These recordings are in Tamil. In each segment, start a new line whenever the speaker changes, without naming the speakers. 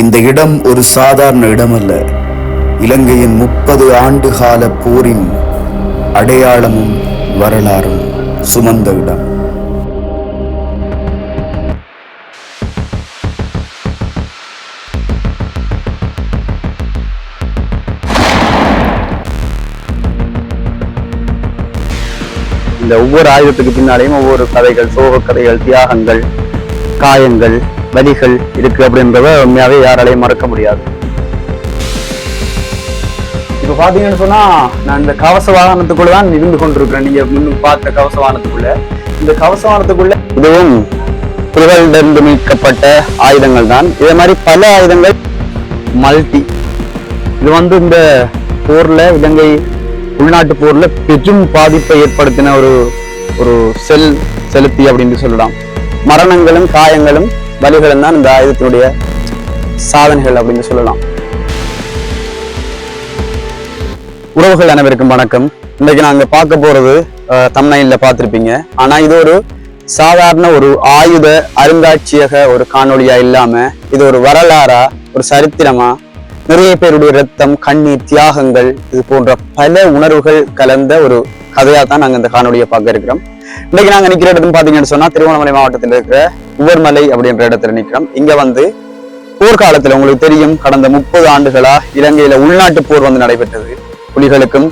இந்த இடம் ஒரு சாதாரண இடமல்ல. இலங்கையின் முப்பது ஆண்டு கால போரின் அடையாளமும் வரலாறும் சுமந்த இடம்.
இந்த ஒவ்வொரு ஆயுதத்துக்கு பின்னாலேயும் ஒவ்வொரு கதைகள் சோக கதைகள் தியாகங்கள் காயங்கள் வழிகள் இருக்குது அப்படின்றத உண்மையாகவே யாராலையும் மறக்க முடியாது. இப்போ பார்த்தீங்கன்னு சொன்னால் நான் இந்த கவச வாகனத்துக்குள்ளே தான் இருந்து கொண்டிருக்கிறேன். நீங்கள் முன்னும் பார்த்த கவச வாகனத்துக்குள்ளே. இந்த கவச வாகனத்துக்குள்ளே இதுவும் புலிகளிலிருந்து மீட்கப்பட்ட ஆயுதங்கள் தான். இதே மாதிரி பல ஆயுதங்கள் மல்டி. இது வந்து இந்த போரில் இலங்கை உள்நாட்டு போரில் பெரும் பாதிப்பை ஏற்படுத்தின ஒரு ஒரு செல் செலுத்தி அப்படின்னு சொல்லலாம். மரணங்களும் காயங்களும் வழிகளும் தான் இந்த ஆயுதத்தினுடைய சாதனைகள் அப்படின்னு சொல்லலாம். உறவுகள் அனைவருக்கும் வணக்கம். இன்னைக்கு நாங்க பார்க்க போறது தம்னையில பார்த்துருப்பீங்க. ஆனா இது ஒரு சாதாரண ஒரு ஆயுத அருங்காட்சியக ஒரு காணொலியா இல்லாம இது ஒரு வரலாறா ஒரு சரித்திரமா நிறைய பேருடைய ரத்தம் கண்ணீர் தியாகங்கள் இது போன்ற பல உணர்வுகள் கலந்த ஒரு கதையா தான் நாங்க இந்த காணொலியை பார்க்க இருக்கிறோம். இன்னைக்கு நாங்க நிக்கிற இடத்துல பாத்தீங்கன்னு சொன்னா திருவண்ணாமலை மாவட்டத்தில் இருக்கிற உவர்மலை அப்படின்ற இடத்துல நிற்கிறோம். இங்க வந்து போர்க்காலத்துல உங்களுக்கு தெரியும் கடந்த முப்பது ஆண்டுகளா இலங்கையில உள்நாட்டு போர் வந்து நடைபெற்றது. புலிகளுக்கும்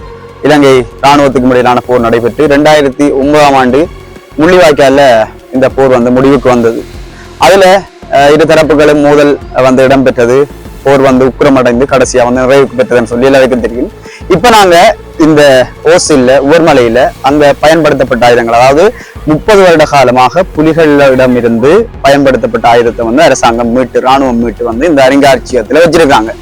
இலங்கை இராணுவத்துக்கும் இடையிலான போர் நடைபெற்று ரெண்டாயிரத்தி ஒன்பதாம் ஆண்டு முள்ளிவாய்க்கால இந்த போர் வந்து முடிவுக்கு வந்தது. அதுல இரு தரப்புகளும் மோதல் வந்து இடம்பெற்றது. போர் வந்து உக்கிரமடைந்து கடைசியா வந்து நிறைவுக்கு பெற்றதுன்னு சொல்லி எல்லாருக்கும் தெரியும். இப்போ நாங்கள் இந்த ஓசில்ல உவர்மலையில அங்க பயன்படுத்தப்பட்ட ஆயுதங்கள் அதாவது முப்பது வருட காலமாக புலிகளிடம் இருந்து பயன்படுத்தப்பட்ட ஆயுதத்தை வந்து அரசாங்கம் மீட்டு ராணுவம் மீட்டு வந்து இந்த அருங்காட்சியகத்துல வச்சிருக்காங்க.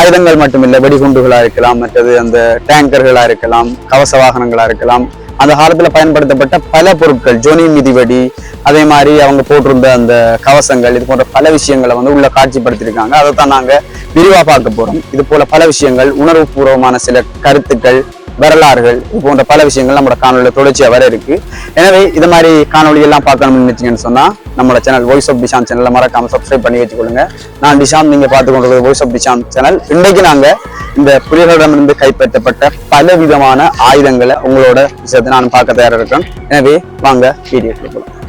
ஆயுதங்கள் மட்டுமில்லை வெடிகுண்டுகளா இருக்கலாம் மற்றது அந்த டேங்கர்களா இருக்கலாம் கவச வாகனங்களா இருக்கலாம். அந்த காலத்துல பயன்படுத்தப்பட்ட பல பொருட்கள் ஜொனி மிதிவடி அதே மாதிரி அவங்க போட்டிருந்த அந்த கவசங்கள் இது போன்ற பல விஷயங்களை வந்து உள்ள காட்சிப்படுத்தியிருக்காங்க. அதை தான் விரிவாக பார்க்க போறோம். இது போல பல விஷயங்கள் உணர்வுபூர்வமான சில கருத்துக்கள் வரலாறுகள் இது போன்ற பல விஷயங்கள் நம்மளோட காணொலியில் தொடர்ச்சியாக வர இருக்கு. எனவே இது மாதிரி காணொளி எல்லாம் பார்க்கணும்னு நினைச்சீங்கன்னு சொன்னால் நம்மளோட சேனல் வாய்ஸ் ஆஃப் டிஷான் சேனலில் மறக்காம சப்ஸ்கிரைப் பண்ணி வச்சுக்கொள்ளுங்க. நான் டிஷாம் நீங்கள் பார்த்து கொண்டிருக்கிறது வாய்ஸ் ஆஃப் டிஷான் சேனல் இன்றைக்கு நாங்கள் இந்த புலிகளிடமிருந்து கைப்பற்றப்பட்ட பல விதமான ஆயுதங்களை உங்களோட விஷயத்தை நான் பார்க்க தயாராக இருக்கேன் எனவே வாங்க வீடியோக்குள்ள போகலாம்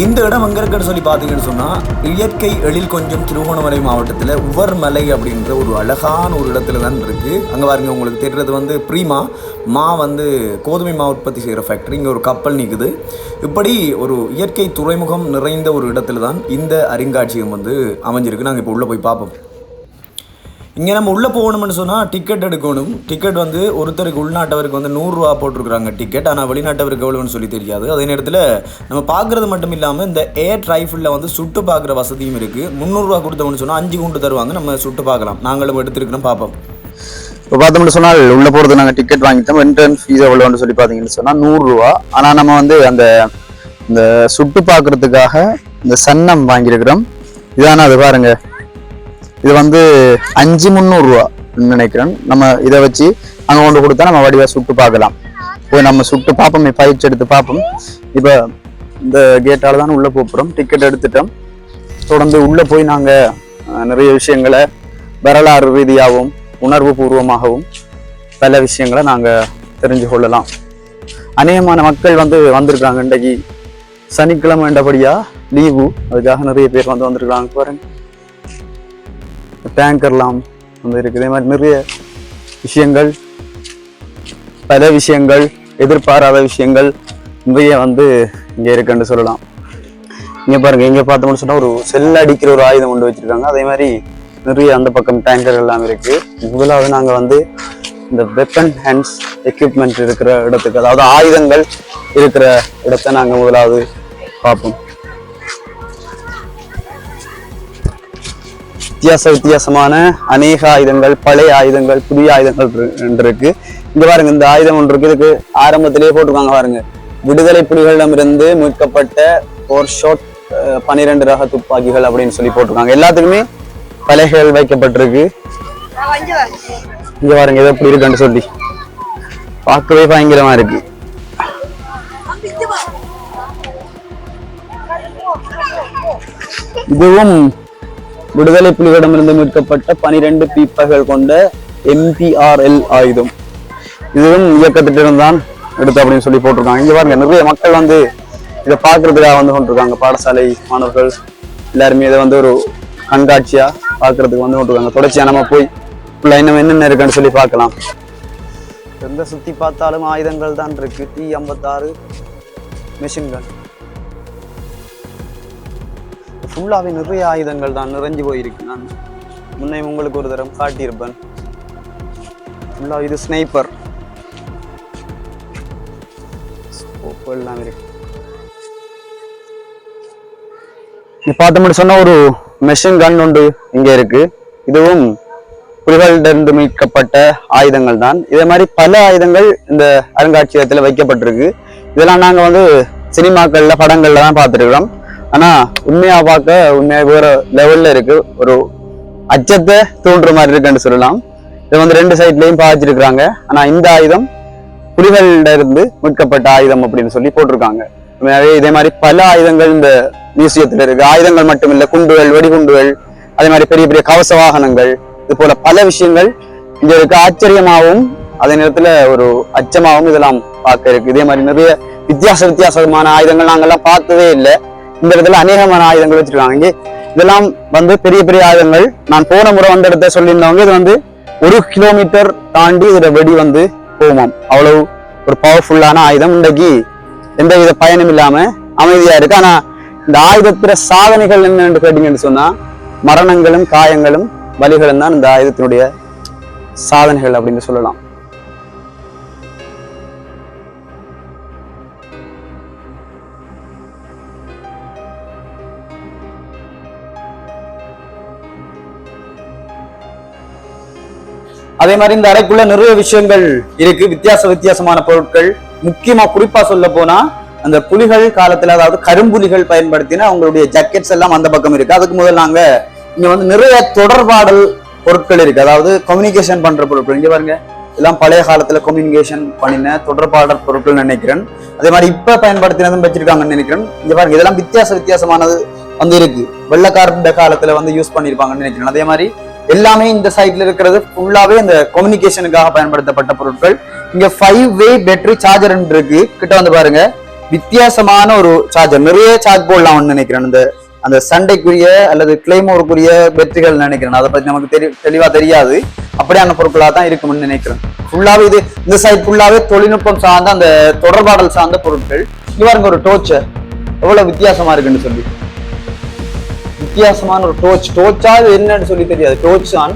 இந்த இடம் எங்க இருக்குன்னு சொல்லி பார்த்தீங்கன்னு சொன்னால் இயற்கை எழில் கொஞ்சம் திருகோணமலை மாவட்டத்தில் உவர்மலை அப்படின்ற ஒரு அழகான ஒரு இடத்துல தான் இருக்குது அங்கே பாருங்க உங்களுக்கு தெரிகிறது வந்து ப்ரீமா. மா வந்து கோதுமை மா உற்பத்தி செய்கிற ஃபேக்டரி இங்கே ஒரு கப்பல் நிற்குது இப்படி ஒரு இயற்கை துறைமுகம் நிறைந்த ஒரு இடத்துல தான் இந்த அருங்காட்சியகம் வந்து அமைஞ்சிருக்கு. நாங்கள் இப்போ உள்ளே போய் பார்ப்போம். இங்கே நம்ம உள்ளே போகணும்னு சொன்னால் டிக்கெட் எடுக்கணும். டிக்கெட் வந்து ஒருத்தருக்கு உள்நாட்டவருக்கு வந்து நூறுரூவா போட்டிருக்கிறாங்க டிக்கெட் ஆனால் வெளிநாட்டவருக்கு எவ்வளோன்னு சொல்லி தெரியாது. அதே நேரத்தில் நம்ம பார்க்குறது மட்டும் இல்லாமல் இந்த ஏர் ரைஃபிளில் வந்து சுட்டு பார்க்குற வசதியும் இருக்குது முந்நூறுரூவா கொடுத்தோம்னு சொன்னால் அஞ்சு குண்டு தருவாங்க. நம்ம சுட்டு பார்க்கலாம். நாங்களும் எடுத்துருக்கிறோம் பார்ப்போம்.
இப்போ பார்த்தோம்னு சொன்னால் உள்ளே போகிறது நாங்கள் டிக்கெட் வாங்கிட்டோம். என்ட்ரன்ஸ் ஃபீஸ் எவ்வளோன்னு சொல்லி பார்த்தீங்கன்னு சொன்னால் நூறுரூவா ஆனால் நம்ம வந்து அந்த இந்த சுட்டு பார்க்கறதுக்காக இந்த சன்னம் வாங்கியிருக்கிறோம். இதான அது பாருங்கள் இது வந்து அஞ்சு முந்நூறுரூவா நினைக்கிறேன். நம்ம இதை வச்சு அங்கே கொண்டு கொடுத்தா நம்ம வடிவா சுட்டு பார்க்கலாம். போய் நம்ம சுட்டு பார்ப்போம் பயிற்சி எடுத்து பார்ப்போம். இப்போ இந்த கேட்டால் தான் உள்ளே போகிறோம் டிக்கெட் எடுத்துட்டோம். தொடர்ந்து உள்ளே போய் நாங்கள் நிறைய விஷயங்களை வரலாறு ரீதியாகவும் உணர்வு பூர்வமாகவும் பல விஷயங்களை நாங்கள் தெரிஞ்சு கொள்ளலாம். அநேகமான மக்கள் வந்து வந்திருக்காங்க இன்றைக்கு சனிக்கிழமை என்றபடியா லீவு அதுக்காக நிறைய பேர் வந்து வந்திருக்காங்க பாருங்க. டேங்கர்லாம் வந்து இருக்குது. இதே மாதிரி நிறைய விஷயங்கள் பல விஷயங்கள் எதிர்பாராத விஷயங்கள் நிறைய வந்து இங்கே இருக்குன்னு சொல்லலாம். இங்கே பாருங்கள் இங்கே பார்த்தோம்னு சொன்னால் ஒரு செல் அடிக்கிற ஒரு ஆயுதம் கொண்டு வச்சுருக்காங்க. அதே மாதிரி நிறைய அந்த பக்கம் டேங்கர் எல்லாம் இருக்குது முதலாவது நாங்கள் வந்து இந்த வெப்பன் ஹேண்ட்ஸ் எக்யூப்மெண்ட் இருக்கிற இடத்துக்கு அதாவது ஆயுதங்கள் இருக்கிற இடத்த நாங்கள் முதலாவது பார்ப்போம். வித்தியாச வித்தியாசமான அநேக ஆயுதங்கள் பழைய ஆயுதங்கள் புதிய ஆயுதங்கள் என்று இருக்கு. இங்க பாருங்க இந்த ஆயுதம் ஒன்று இருக்கு. இதுக்கு ஆரம்பத்திலேயே போட்டிருக்காங்க பாருங்க. விடுதலை புலிகளிடமிருந்து மீட்கப்பட்ட போர் ஷாட் பனிரெண்டு ரக துப்பாக்கிகள் அப்படின்னு சொல்லி போட்டிருக்காங்க. எல்லாத்துக்குமே பலகைகள் வைக்கப்பட்டிருக்கு. இங்க பாருங்க இது எப்படி இருக்குன்னு சொல்லி. பார்க்கவே பயங்கரமா இருக்கு. இதுவும் விடுதலை புலிகளிடமிருந்து மீட்கப்பட்ட பனிரெண்டு பீப்பைகள் கொண்ட எம்பிஆர்எல் ஆயுதம். இதுவும் இயக்கத்திட்டிடம் தான் எடுத்து அப்படின்னு சொல்லி போட்டிருக்காங்க. இங்க பாருங்க நிறைய மக்கள் வந்து இதை பார்க்கறதுக்காக வந்து கொண்டிருக்காங்க. பாடசாலை மாணவர்கள் எல்லாருமே இதை வந்து ஒரு கண்காட்சியா பார்க்கறதுக்கு வந்து கொண்டிருக்காங்க. தொடர்ச்சியா நம்ம போய் உள்ள இன்னும் என்னென்ன இருக்குன்னு சொல்லி பார்க்கலாம். எந்த சுத்தி பார்த்தாலும் ஆயுதங்கள் தான் இருக்கு. டி ஐம்பத்தாறு மிஷின்கள் ஃபுல்லாகவே நிறைய ஆயுதங்கள் தான் நிறைஞ்சு போயிருக்கு. நான் முன்னே உங்களுக்கு ஒரு தரம் காட்டியிருப்பேன். ஃபுல்லாக இது ஸ்னைப்பர் ஸ்கோப் எல்லாம் இருக்கு. நீ பார்த்த சொன்ன ஒரு மெஷின் கன் ஒன்று இங்கே இருக்கு. இதுவும் புலிகளிடமிருந்து மீட்கப்பட்ட ஆயுதங்கள் தான். இதே மாதிரி பல ஆயுதங்கள் இந்த அருங்காட்சியகத்தில் வைக்கப்பட்டிருக்கு. இதெல்லாம் நாங்கள் வந்து சினிமாக்களில் படங்களில் தான் பார்த்துருக்கிறோம். ஆனா உண்மையா பார்க்க உண்மையா வேற லெவல்ல இருக்கு. ஒரு அச்சத்தை தூண்டுற மாதிரி இருக்குன்னு சொல்லலாம். இது வந்து ரெண்டு சைட்லயும் பாய்ச்சிருக்கிறாங்க. ஆனா இந்த ஆயுதம் புலிகளிட இருந்து மீட்கப்பட்ட ஆயுதம் அப்படின்னு சொல்லி போட்டிருக்காங்க. உண்மையாவே இதே மாதிரி பல ஆயுதங்கள் இந்த மியூசியத்துல இருக்கு. ஆயுதங்கள் மட்டும் இல்ல குண்டுகள் வெடிகுண்டுகள் அதே மாதிரி பெரிய பெரிய கவச வாகனங்கள் இது போல பல விஷயங்கள் இங்க இருக்க. ஆச்சரியமாகவும் அதே நேரத்துல ஒரு அச்சமாகவும் இதெல்லாம் பார்க்க இருக்கு. இதே மாதிரி நிறைய வித்தியாச வித்தியாசமான ஆயுதங்கள் நாங்கெல்லாம் பார்த்ததே இல்லை. இந்த இடத்துல அநேகமான ஆயுதங்கள் வச்சிருக்காங்க. இங்கே இதெல்லாம் வந்து பெரிய பெரிய ஆயுதங்கள். நான் போன முறை வந்த இடத்த சொல்லியிருந்தவங்க இது வந்து ஒரு கிலோமீட்டர் தாண்டி இதோட வெடி வந்து போகுமாம் அவ்வளவு ஒரு பவர்ஃபுல்லான ஆயுதம். இன்றைக்கு எந்த வித பயனும் இல்லாம அமைதியா இருக்கு. ஆனா இந்த ஆயுதத்துல சாதனைகள் என்னன்னு கேட்டீங்கன்னு சொன்னா மரணங்களும் காயங்களும் வலிகளும் தான் இந்த ஆயுதத்தினுடைய சாதனைகள் அப்படின்னு சொல்லலாம். அதே மாதிரி இந்த அறைக்குள்ள நிறைய விஷயங்கள் இருக்கு. வித்தியாச வித்தியாசமான பொருட்கள். முக்கியமா குறிப்பா சொல்ல போனா அந்த புலிகள் காலத்துல அதாவது கரும்புலிகள் பயன்படுத்தின அவங்களுடைய ஜாக்கெட்ஸ் எல்லாம் அந்த பக்கம் இருக்கு. அதுக்கு முதல் நாங்க இங்க வந்து நிறைய தொடர்பாடல் பொருட்கள் இருக்கு. அதாவது கம்யூனிகேஷன் பண்ற பொருட்கள். இங்க பாருங்க எல்லாம் பழைய காலத்துல கம்யூனிகேஷன் பண்ணின தொடர்பாடல் பொருட்கள் நினைக்கிறேன். அதே மாதிரி இப்ப பயன்படுத்தினதும் வச்சிருக்காங்கன்னு நினைக்கிறேன். இங்க பாருங்க இதெல்லாம் வித்தியாச வித்தியாசமானது வந்து இருக்கு. வெள்ளக்காரண்ட காலத்துல வந்து யூஸ் பண்ணிருப்பாங்கன்னு நினைக்கிறேன். அதே மாதிரி எல்லாமே இந்த சைட்ல இருக்கிறது ஃபுல்லாவே இந்த கம்யூனிகேஷனுக்காக பயன்படுத்தப்பட்ட பொருட்கள். இங்க ஃபைவ் வே பேட்டரி சார்ஜர் இருக்கு. கிட்ட வந்து பாருங்க. வித்தியாசமான ஒரு சார்ஜர் நிறைய சார்ஜ் போடலாம்னு நினைக்கிறேன். இந்த அந்த சண்டைக்குரிய அல்லது கிளைமோருக்குரிய பேட்டரிகள் நினைக்கிறேன். அதை பத்தி நமக்கு தெரி தெளிவா தெரியாது. அப்படியான பொருட்களாக தான் இருக்கும்னு நினைக்கிறேன். ஃபுல்லாவே இது இந்த சைட் ஃபுல்லாவே தொழில்நுட்பம் சார்ந்த அந்த தொடர்பாடல் சார்ந்த பொருட்கள். இங்க பாருங்க ஒரு டோர்ச்சர் எவ்வளவு வித்தியாசமா இருக்குன்னு சொல்லி. வித்தியாசமான ஒரு டோச் டோச்சா அது என்னன்னு சொல்லி தெரியாது. டோச் தான்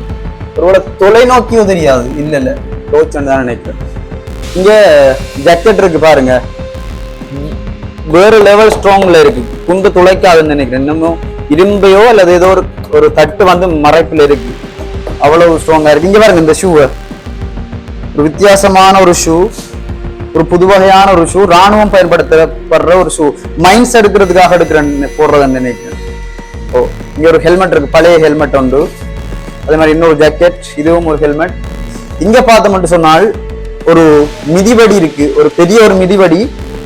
ஒருவேளை தொலைநோக்கியும் தெரியாது. இல்ல இல்ல. டோர்ச் தான் நினைக்கிறேன். இங்க ஜக்கெட் இருக்கு பாருங்க. வேறு லெவல் ஸ்ட்ராங்ல இருக்கு. குண்டு துளைக்காதுன்னு நினைக்கிறேன். இன்னமும் இரும்பையோ அல்லது ஏதோ ஒரு ஒரு தட்டு வந்து மறைப்பில் இருக்கு. அவ்வளவு ஸ்ட்ராங்கா இருக்கு. இங்க பாருங்க இந்த ஷூவை ஒரு வித்தியாசமான ஒரு ஷூ ஒரு புது வகையான ஒரு ஷூ ராணுவம் பயன்படுத்தப்படுற ஒரு ஷூ மைன்ஸ் எடுக்கிறதுக்காக எடுக்கிறேன் போடுறதுன்னு நினைக்கிறேன். ஓ இங்கே ஒரு ஹெல்மெட் இருக்கு பழைய ஹெல்மெட் உண்டு. அதே மாதிரி இன்னொரு ஜாக்கெட் இதுவும் ஒரு ஹெல்மெட் இங்கே பார்த்த மட்டும் சொன்னால் ஒரு மிதிவடி இருக்கு ஒரு பெரிய ஒரு மிதிவடி.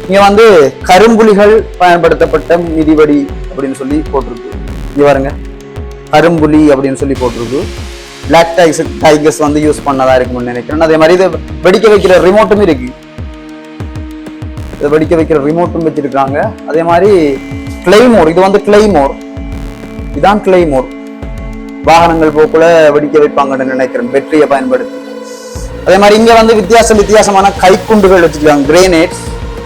இங்க வந்து கரும்புலிகள் பயன்படுத்தப்பட்ட மிதிவடி அப்படின்னு சொல்லி போட்டிருக்கு. இங்கே பாருங்க. கரும்புலி அப்படின்னு சொல்லி போட்டிருக்கு. பிளாக் டைஸ் டைகர்ஸ் வந்து யூஸ் பண்ணதா இருக்கும்னு நினைக்கிறேன். அதே மாதிரி இது வெடிக்க வைக்கிற ரிமோட்டும் இருக்கு. இதை வெடிக்க வைக்கிற ரிமோட்டும் வச்சிருக்காங்க. அதே மாதிரி கிளைமோர் இது வந்து கிளைமோர் இதான் கிளைமோர் வாகனங்கள் போக்குல வெடிக்க வைப்பாங்கன்னு நினைக்கிறேன். வெற்றியை பயன்படுத்தி. அதே மாதிரி இங்க வந்து வித்தியாசம் வித்தியாசமான கைக்குண்டுகள் வச்சுக்கலாம். கிரேனேட்ஸ்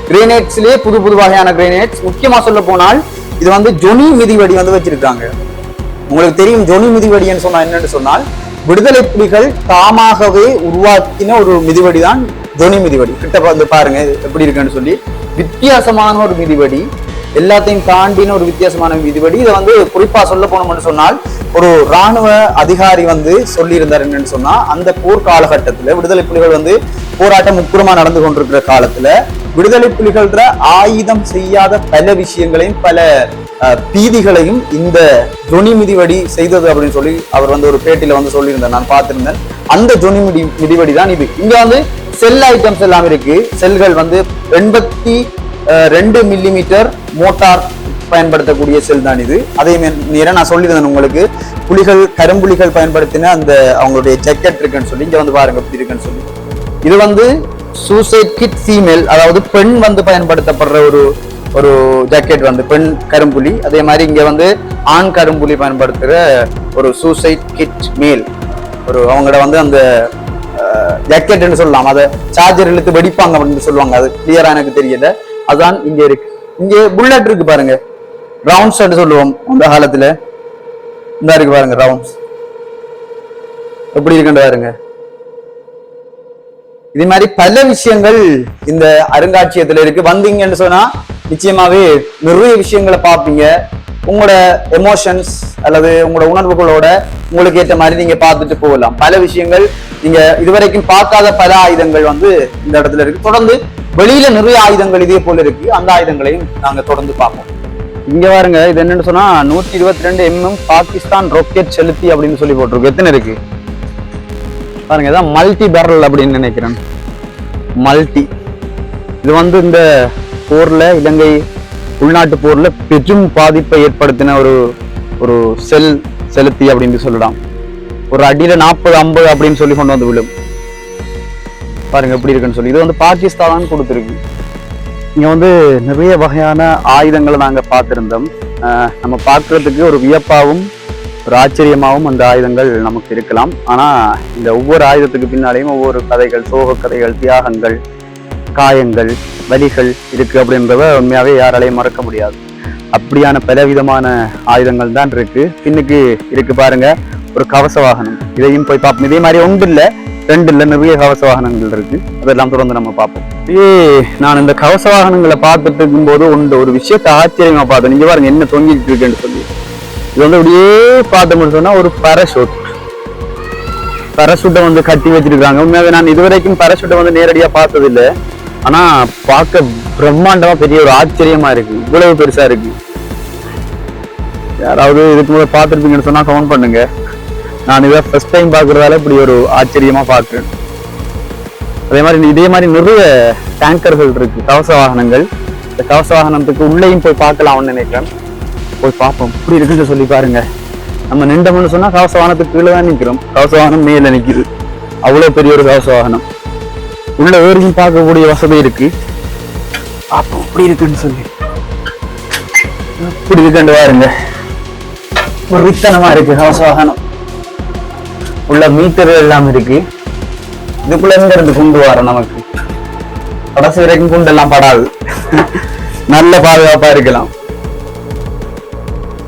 கிரேனேட்ஸ்லயே புது புது வகையான கிரேனேட்ஸ் முக்கியமா சொல்ல போனால் இது வந்து ஜொனி மிதிவடி வந்து வச்சிருக்காங்க. உங்களுக்கு தெரியும் ஜொனி மிதிவடின்னு சொன்னா என்னன்னு சொன்னால் விடுதலை புலிகள் தாமாகவே உருவாக்கின ஒரு மிதிவடி தான் ஜொனி மிதிவடி. கிட்ட வந்து பாருங்க எப்படி இருக்குன்னு சொல்லி. வித்தியாசமான ஒரு மிதிவடி. எல்லாத்தையும் தாண்டின ஒரு வித்தியாசமான விதிபடி இதை வந்து குறிப்பா சொல்ல போனோம்னு சொன்னால் ஒரு ராணுவ அதிகாரி வந்து சொல்லியிருந்தார் என்னன்னு சொன்னா அந்த போர் காலகட்டத்துல விடுதலை புலிகள் வந்து போராட்டம் முக்குறமா நடந்து கொண்டிருக்கிற காலத்துல விடுதலை புலிகள்ன்ற ஆயுதம் செய்யாத பல விஷயங்களையும் பல பீதிகளையும் இந்த ஜொனி மிதிவடி செய்தது அப்படின்னு சொல்லி அவர் வந்து ஒரு பேட்டியில வந்து சொல்லியிருந்தார். நான் பார்த்திருந்தேன். அந்த ஜொனி மிதி மிதிவடி தான் இது. இங்க வந்து செல் ஐட்டம்ஸ் எல்லாம் இருக்கு. செல்கள் வந்து எண்பத்தி ரெண்டு மில்லிமீட்டர் மோட்டார் பயன்படுத்தக்கூடிய செல் தான் இது. அதே மே- நேரம் நான் சொல்லியிருந்தேன் உங்களுக்கு. புலிகள் கரும்புலிகள் பயன்படுத்தின அந்த அவங்களுடைய ஜக்கெட் இருக்குன்னு சொல்லி இங்கே வந்து பாருங்க இப்படி இருக்குன்னு சொல்லி. இது வந்து சூசைட் கிட் ஃபீமேல் அதாவது பெண் வந்து பயன்படுத்தப்படுற ஒரு ஒரு ஜாக்கெட் வந்து பெண் கரும்புலி. அதே மாதிரி இங்கே வந்து ஆண் கரும்புலி பயன்படுத்துகிற ஒரு சூசைட் கிட் மேல் ஒரு அவங்களோட வந்து அந்த ஜாக்கெட்னு சொல்லலாம். அதை சார்ஜர் இழுத்து வெடிப்பாங்க அப்படின்னு சொல்லுவாங்க. அது கிளியராக எனக்கு தெரியல. அதுதான் இங்கே இருக்கு. இங்க புல்லட் இருக்கு பாருங்க. ரவுண்ட்ஸ் சொல்லுவோம் அந்த காலத்துல. இந்த இருக்கு பாருங்க ரவுண்ட்ஸ் எப்படி இருக்குன்னு பாருங்க. இது மாதிரி பல விஷயங்கள் இந்த அருங்காட்சியகத்துல இருக்கு. வந்தீங்கன்னு சொன்னா நிச்சயமாவே நிறைய விஷயங்களை பார்ப்பீங்க. உங்களோட எமோஷன்ஸ் அல்லது உங்களோட உணர்வுகளோட உங்களுக்கு ஏற்ற மாதிரி நீங்க பார்த்துட்டு போகலாம். பல விஷயங்கள் நீங்க இதுவரைக்கும் பார்க்காத பல ஆயுதங்கள் வந்து இந்த இடத்துல இருக்கு. தொடர்ந்து வெளியில நிறைய ஆயுதங்கள் இதே போல இருக்கு. அந்த ஆயுதங்களையும் நாங்க தொடர்ந்து பார்ப்போம். இங்க பாருங்க இது என்னன்னு சொன்னா நூத்தி இருபத்தி ரெண்டு எம்எம் mm பாகிஸ்தான் ராக்கெட் செலுத்தி அப்படின்னு சொல்லி போட்டிருக்கு. எத்தனை இருக்கு? பாருங்க இதான் மல்டி பேரல் அப்படின்னு நினைக்கிறேன். மல்டி இது வந்து இந்த போர்ல இலங்கை உள்நாட்டு போர்ல பெரும் பாதிப்பை ஏற்படுத்தின ஒரு ஒரு செல் செலுத்தி அப்படின்னு சொல்லலாம். ஒரு அடியில நாற்பது ஐம்பது அப்படின்னு சொல்லி கொண்டு வந்து விழும். பாருங்க எப்படி இருக்குன்னு சொல்லி. இது வந்து பாகிஸ்தான் கொடுத்துருக்கு. இங்க வந்து நிறைய வகையான ஆயுதங்களை நாங்க பார்த்திருந்தோம். நம்ம பார்க்கறதுக்கு ஒரு வியப்பாவும் ஒரு ஆச்சரியமாகவும் அந்த ஆயுதங்கள் நமக்கு இருக்கலாம். ஆனா இந்த ஒவ்வொரு ஆயுதத்துக்கு பின்னாலேயும் ஒவ்வொரு கதைகள் சோக கதைகள் தியாகங்கள் காயங்கள் வலிகள் இருக்கு அப்படின்றத உண்மையாவே யாராலையும் மறக்க முடியாது. அப்படியான பலவிதமான ஆயுதங்கள் தான் இருக்கு. பின்னுக்கு இருக்குது பாருங்க ஒரு கவச வாகனம். இதையும் போய் பார்ப்போம். இதே மாதிரி ஒன்று இல்லை ரெண்டு இல்லை நிறைய கவச வாகனங்கள் இருக்கு. அதெல்லாம் தொடர்ந்து நம்ம பார்ப்போம். இதே நான் இந்த கவச வாகனங்களை பார்த்துட்டு இருக்கும்போது ஒன்று ஒரு விஷயத்தை ஆச்சரியமா பார்த்தேன். நீங்க பாருங்க என்ன தொங்கிட்டு இருக்குன்னு சொல்லி. இது வந்து அப்படியே பார்த்தோம்னு சொன்னா ஒரு பரஷூட் பரஷூட்டை வந்து கட்டி வச்சிருக்காங்க உண்மையாக நான் இதுவரைக்கும் பரஷூட்டை வந்து நேரடியா பார்த்ததில்லை. ஆனால் ஆனா பார்க்க பிரம்மாண்டமா பெரிய ஒரு ஆச்சரியமா இருக்கு. இவ்வளவு பெருசா இருக்கு. யாராவது இதுக்கு முன்னாடி பார்த்துருப்பீங்கன்னு சொன்னா கவுண்ட் பண்ணுங்க. நான் இதை ஃபர்ஸ்ட் டைம் பார்க்கறதால இப்படி ஒரு ஆச்சரியமா பார்க்குறேன். அதே மாதிரி இதே மாதிரி நிறைய டேங்கர்கள் இருக்கு. கவச வாகனங்கள். இந்த கவச வாகனத்துக்கு உள்ளேயும் போய் பார்க்கலாம்னு நினைக்கிறேன். போய் பார்ப்போம். இப்படி இருக்குன்னு சொல்லி பாருங்க. நம்ம நின்றோம்னு சொன்னா கவச வாகனத்துக்கு கீழே தான் நிற்கிறோம் கவச வாகனம் மேல நிற்கிது அவ்வளோ பெரிய ஒரு கவச வாகனம். உள்ள ஏறியும் பார்க்கக்கூடிய வசதி இருக்கு. பார்ப்போம் இப்படி இருக்குன்னு சொல்லி. இப்படி இருக்குன்னு பாருங்க. ஒரு வித்தனமா இருக்கு கவச வாகனம். உள்ள மீட்டர் எல்லாம் இருக்கு. இதுக்குள்ள எங்க இருந்து குண்டு வரும் நமக்கு? கடைசி வரைக்கும் குண்டு எல்லாம் படாது. நல்ல பாதுகாப்பா இருக்கலாம்.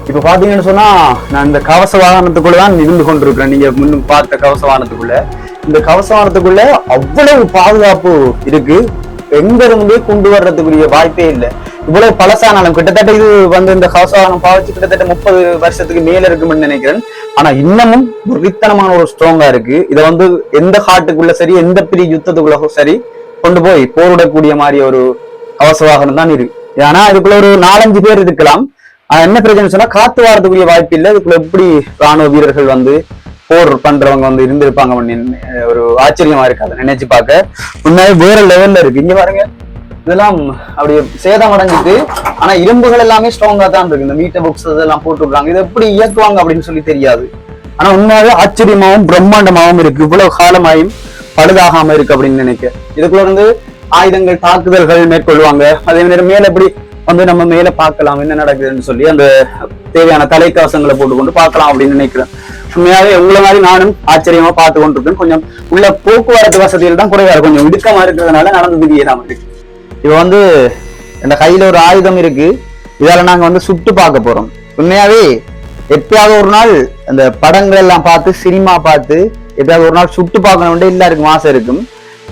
இப்ப பாத்தீங்கன்னு சொன்னா நான் இந்த கவச வாகனத்துக்குள்ள தான் இருந்து கொண்டிருக்கிறேன். நீங்க முன்னும் பார்த்த கவச வாகனத்துக்குள்ள. இந்த கவச அவ்வளவு பாதுகாப்பு இருக்கு. எங்க இருந்து கொண்டு வர்றதுக்குரிய வாய்ப்பே இல்லை. இவ்வளவு பழசானாலும் கிட்டத்தட்ட இது வந்து இந்த கவச வாகனம் பாவிச்சு கிட்டத்தட்ட முப்பது வருஷத்துக்கு மேல இருக்கும்னு நினைக்கிறேன். ஆனா இன்னமும் வித்தனமான ஒரு ஸ்ட்ராங்கா இருக்கு. இதை வந்து எந்த ஹார்ட்டுக்குள்ள சரி எந்த பெரிய யுத்தத்துக்குள்ள சரி கொண்டு போய் போரிடக்கூடிய மாதிரி ஒரு கவச வாகனம் தான் இருக்கு ஏன்னா இதுக்குள்ள ஒரு நாலஞ்சு பேர் இருக்கலாம். என்ன பிரச்சனை சொன்னா காத்து வாரத்துக்குரிய வாய்ப்பு இல்லை. இதுக்குள்ள எப்படி ராணுவ வீரர்கள் வந்து போர் பண்றவங்க வந்து இருந்திருப்பாங்க அப்படின்னு ஒரு ஆச்சரியமா இருக்கு. அதை நினைச்சு பார்க்க. உண்மையாவே வேற லெவல்ல இருக்கு. இங்க பாருங்க. இதெல்லாம் அப்படியே சேதம் அடைஞ்சிட்டு ஆனா இரும்புகள் எல்லாமே ஸ்ட்ராங்கா தான் இருக்கு. இந்த மீட்டர் புக்ஸ் இதெல்லாம் போட்டுருக்காங்க. இதை எப்படி இயக்குவாங்க அப்படின்னு சொல்லி தெரியாது. ஆனா உண்மையாவே ஆச்சரியமாவும் பிரம்மாண்டமாவும் இருக்கு. இவ்வளவு காலமாயும் பழுதாகாம இருக்கு அப்படின்னு நினைக்க. இதுக்குள்ள இருந்து ஆயுதங்கள் தாக்குதல்கள் மேற்கொள்வாங்க. அதே நேரம் மேல எப்படி வந்து நம்ம மேல பார்க்கலாம் என்ன நடக்குதுன்னு சொல்லி அந்த தேவையான தலைக்கவசங்களை போட்டுக்கொண்டு பார்க்கலாம் அப்படின்னு நினைக்கிறேன். உண்மையாவே உங்களை மாதிரி நானும் ஆச்சரியமா பார்த்து கொண்டிருக்கேன். கொஞ்சம் உள்ள போக்குவரத்து வசதியில் தான் குறைவா கொஞ்சம் இடுக்கமா இருக்கிறதுனால நடந்து விதியே தான் இருக்கு இப்போ வந்து இந்த கையில ஒரு ஆயுதம் இருக்கு. இதால நாங்க வந்து சுட்டு பார்க்க போறோம். உண்மையாவே எப்பயாவது ஒரு நாள் அந்த படங்கள் எல்லாம் பார்த்து சினிமா பார்த்து எப்பயாவது ஒரு நாள் சுட்டு பார்க்கணும்னு எல்லாருக்கும் ஆசை இருக்கும்.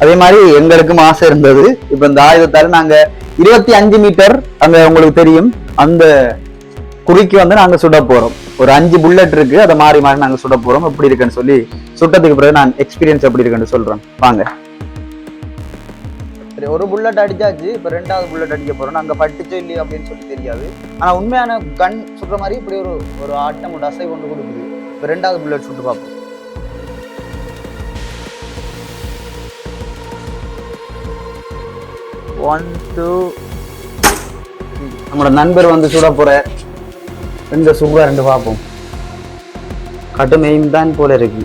அதே மாதிரி எங்களுக்கும் ஆசை இருந்தது. இப்ப இந்த ஆயுதத்தால நாங்க இருபத்தி அஞ்சு மீட்டர் அங்க உங்களுக்கு தெரியும். அந்த குறிக்கு வந்து நாங்க சுட போறோம். ஒரு அஞ்சு புல்லட் இருக்கு அதை மாறி மாறி நாங்க சுட போறோம். எப்படி இருக்குன்னு சொல்லி சுட்டதுக்கு பிறகு நான் எக்ஸ்பீரியன்ஸ் எப்படி இருக்குன்னு சொல்றேன். வாங்க. சரி ஒரு புல்லட் அடிச்சாச்சு இப்போ ரெண்டாவது புல்லட் அடிக்க போறோம் அங்க பட்டுச்சோ இல்லையோ அப்படின்னு சொல்லி தெரியாது. ஆனா உண்மையான கண் சுடுற மாதிரி இப்படி ஒரு ஒரு ஆட்டம் ஒரு அசை கொண்டு கொடுக்குது. இப்போ ரெண்டாவது புல்லட் சுட்டு பார்ப்போம். ஒன் டூ நம்மளோட நண்பர் வந்து சுட போற. ரெண்டு சுகா ரெண்டு பார்ப்போம் கடுமையும் தான் போல இருக்கு.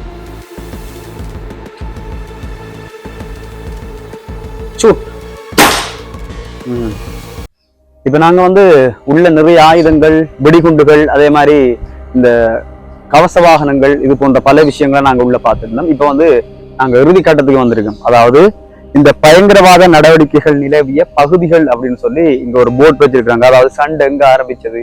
சூட் ம். இப்ப வந்து உள்ள நிறைய ஆயுதங்கள் வெடிகுண்டுகள் அதே மாதிரி இந்த கவச வாகனங்கள் இது போன்ற பல விஷயங்களை நாங்கள் உள்ள பார்த்துருந்தோம். இப்போ வந்து நாங்கள் இறுதி கட்டத்துக்கு வந்திருக்கோம். அதாவது இந்த பயங்கரவாத நடவடிக்கைகள் நிலவிய பகுதிகள் அப்படின்னு சொல்லி இங்க ஒரு போர்ட் வச்சிருக்காங்க. அதாவது சண்டை எங்க ஆரம்பிச்சது?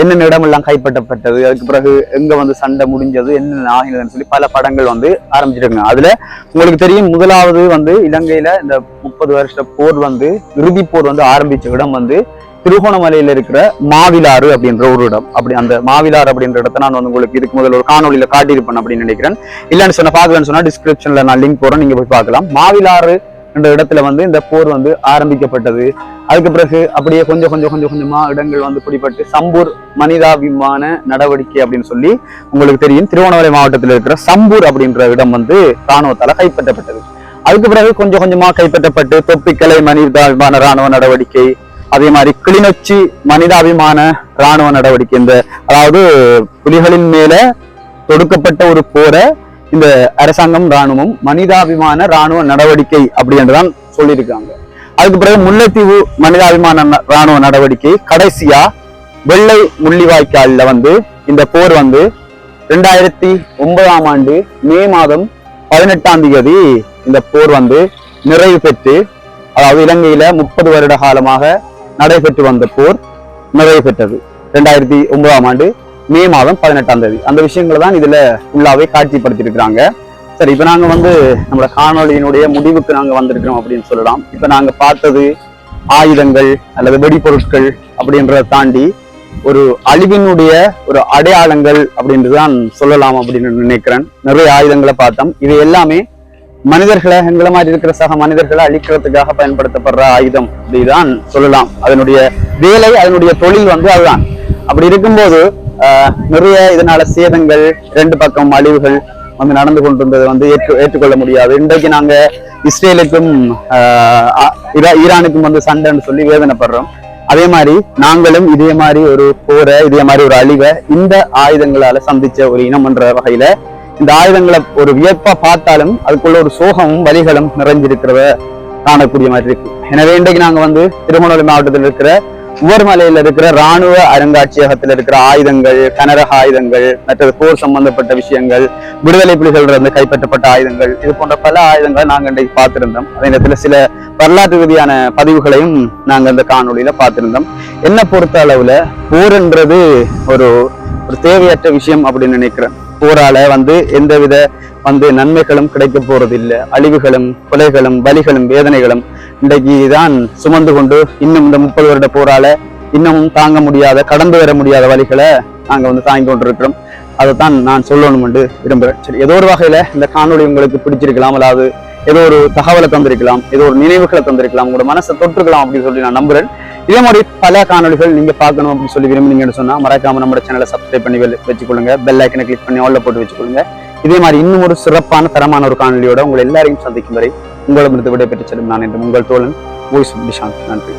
என்னென்ன இடமெல்லாம் கைப்பற்றப்பட்டது? அதுக்கு பிறகு எங்க வந்து சண்டை முடிஞ்சது? என்னென்ன ஆகினதுன்னு சொல்லி பல படங்கள் வந்து ஆரம்பிச்சிருக்காங்க. அதுல உங்களுக்கு தெரியும் முதலாவது வந்து இலங்கையில இந்த முப்பது வருஷ போர் வந்து இறுதி போர் வந்து ஆரம்பிச்ச இடம் வந்து திருகோணமலையில இருக்கிற மாவிலாறு அப்படின்ற ஒரு இடம். அப்படி அந்த மாவிலாறு அப்படின்ற இடத்த நான் வந்து உங்களுக்கு இதுக்கு முதல்ல ஒரு காணொலியில காட்டியிருப்பேன் அப்படின்னு நினைக்கிறேன். இல்லைன்னு சொன்ன பாக்கலன்னு சொன்னா டிஸ்கிரிப்ஷன்ல நான் லிங்க் போறேன் நீங்க போய் பார்க்கலாம். மாவிலாறு என்ற இடத்துல வந்து இந்த போர் வந்து ஆரம்பிக்கப்பட்டது. அதுக்கு பிறகு அப்படியே கொஞ்சம் கொஞ்சம் கொஞ்சம் கொஞ்சமா இடங்கள் வந்து பிடிபட்டு சம்பூர் மனிதாபிமான நடவடிக்கை அப்படின்னு சொல்லி உங்களுக்கு தெரியும். திருவண்ணாமலை மாவட்டத்தில் இருக்கிற சம்பூர் அப்படின்ற இடம் வந்து இராணுவத்தால கைப்பற்றப்பட்டது. அதுக்கு பிறகு கொஞ்சம் கொஞ்சமா கைப்பற்றப்பட்டு தொப்பிக்கலை மனிதாபிமான ராணுவ நடவடிக்கை அதே மாதிரி கிளிநொச்சி மனிதாபிமான ராணுவ நடவடிக்கை இந்த அதாவது புலிகளின் மேல தொடுக்கப்பட்ட ஒரு போரை இந்த அரசாங்கம் ராணுவம் மனிதாபிமான ராணுவ நடவடிக்கை அப்படி என்றுதான் சொல்லியிருக்காங்க. அதுக்கு பிறகு முல்லைத்தீவு மனிதாபிமான ராணுவ நடவடிக்கை கடைசியா வெள்ளை முள்ளிவாய்க்கால்ல வந்து இந்த போர் வந்து ரெண்டாயிரத்தி ஒன்பதாம் ஆண்டு மே மாதம் பதினெட்டாம் தேதி இந்த போர் வந்து நிறைவு பெற்று அதாவது இலங்கையில முப்பது வருட காலமாக நடைபெற்று வந்த போர் நிறைவு பெற்றது. ரெண்டாயிரத்தி ஒன்பதாம் ஆண்டு மே மாதம் பதினெட்டாம் தேதி. அந்த விஷயங்களை தான் இதுல ஃபுல்லாவே காட்சிப்படுத்தியிருக்கிறாங்க. சரி இப்போ நாங்கள் வந்து நம்மளோட காணொலியினுடைய முடிவுக்கு நாங்க வந்திருக்கிறோம் அப்படின்னு சொல்லலாம். இப்போ நாங்கள் பார்த்தது ஆயுதங்கள் அல்லது வெடிபொருட்கள் அப்படின்றத தாண்டி ஒரு அழிவினுடைய ஒரு அடையாளங்கள் அப்படின்றதுதான் சொல்லலாம் அப்படின்னு நினைக்கிறேன். நிறைய ஆயுதங்களை பார்த்தோம். இது எல்லாமே மனிதர்களை எங்களை மாதிரி இருக்கிற சக மனிதர்களை அழிக்கிறதுக்காக பயன்படுத்தப்படுற ஆயுதம் அப்படிதான் சொல்லலாம். அதனுடைய வேலை அதனுடைய தொழில் வந்து அதுதான். அப்படி இருக்கும்போது நிறைய இதனால சேதங்கள் ரெண்டு பக்கம் அழிவுகள் வந்து நடந்து கொண்டிருந்தது வந்து ஏற்று ஏற்றுக்கொள்ள முடியாது. இன்றைக்கு நாங்க இஸ்ரேலுக்கும் ஈரானுக்கும் வந்து சண்டைன்னு சொல்லி வேதனைப்படுறோம். அதே மாதிரி நாங்களும் இதே மாதிரி ஒரு போரை இதே மாதிரி ஒரு அழிவை இந்த ஆயுதங்களால சந்திச்ச ஒரு இனம்ன்ற வகையில இந்த ஆயுதங்களை ஒரு வியப்பா பார்த்தாலும் அதுக்குள்ள ஒரு சோகமும் வலிகளும் நிறைஞ்சிருக்கிறத காணக்கூடிய மாதிரி இருக்கு. எனவே இன்றைக்கு நாங்க வந்து திருமணம் மாவட்டத்தில் இருக்கிற உவர்மலையில இருக்கிற ராணுவ அருங்காட்சியகத்தில் இருக்கிற ஆயுதங்கள் கனரக ஆயுதங்கள் மற்றது போர் சம்பந்தப்பட்ட விஷயங்கள் விடுதலை புலிகள் இருந்து கைப்பற்றப்பட்ட ஆயுதங்கள் இது போன்ற பல ஆயுதங்களை நாங்கள் இன்றைக்கு பார்த்திருந்தோம். அதே நேரத்தில் சில வரலாற்று ரீதியான பதிவுகளையும் நாங்கள் இந்த காணொளியில பார்த்திருந்தோம். என்ன பொறுத்த அளவுல போர்ன்றது ஒரு ஒரு தேவையற்ற விஷயம் அப்படின்னு நினைக்கிறேன். போரால வந்து எந்தவித வந்து நன்மைகளும் கிடைக்க போறது இல்லை அழிவுகளும் கொலைகளும் வலிகளும் வேதனைகளும் இன்றைக்கு தான் சுமந்து கொண்டு இன்னும் இந்த முப்பது வருட போரால இன்னமும் தாங்க முடியாத கடந்து வர முடியாத வழிகளை நாங்க வந்து தாங்கி கொண்டிருக்கிறோம். அதைத்தான் நான் சொல்லணும் என்று விரும்புகிறேன் சரி ஏதோ ஒரு வகையில இந்த காணொளி உங்களுக்கு பிடிச்சிருக்கலாம் அதாவது ஏதோ ஒரு தகவலை தந்திருக்கலாம் ஏதோ ஒரு நினைவுகளை தந்திருக்கலாம் உங்களோட மனசை தொற்றுக்கலாம் அப்படின்னு சொல்லி நான் நம்புறேன். இதே மாதிரி பல காணொளிகள் நீங்க பார்க்கணும் அப்படின்னு சொல்லி விரும்புனீங்கன்னு சொன்னா மறக்காம நம்ம சேனலை சப்ஸ்கிரைப் பண்ணி வச்சுக்கொள்ளுங்க. பெல் ஐக்கனை கிளிக் பண்ணி ஆல்ல போட்டு வச்சுக்கொள்ளுங்க. இதே மாதிரி இன்னும் ஒரு சிறப்பான தரமான ஒரு காணொளியோட உங்களை எல்லாரையும் சந்திக்கும் வரை உங்களிடமிருந்து விடைபெற்று செல்லும் நான் என்று உங்கள் தோழன் வாய்ஸ் நிஷாந்த் நன்றி.